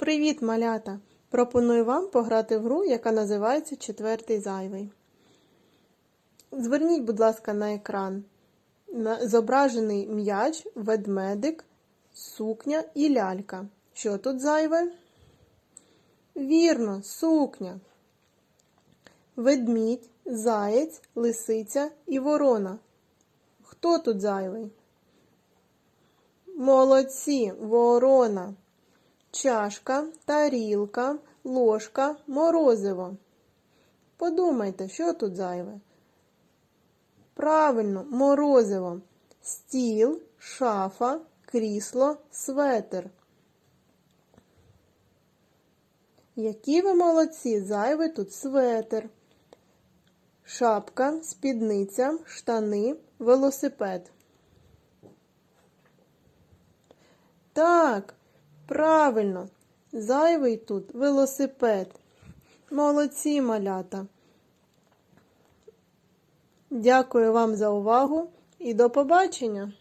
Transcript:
Привіт, малята! Пропоную вам пограти в гру, яка називається Четвертий зайвий. Зверніть, будь ласка, на екран. Зображений м'яч, ведмедик, сукня і лялька. Що тут зайве? Вірно, сукня. Ведмідь, заєць, лисиця і ворона. Хто тут зайвий? Молодці, ворона. Чашка, тарілка, ложка, морозиво. Подумайте, що тут зайве? Правильно, морозиво. Стіл, шафа, крісло, светер. Які ви молодці, зайвий тут светер. Шапка, спідниця, штани, велосипед. Так, правильно, зайвий тут велосипед. Молодці, малята. Дякую вам за увагу і до побачення!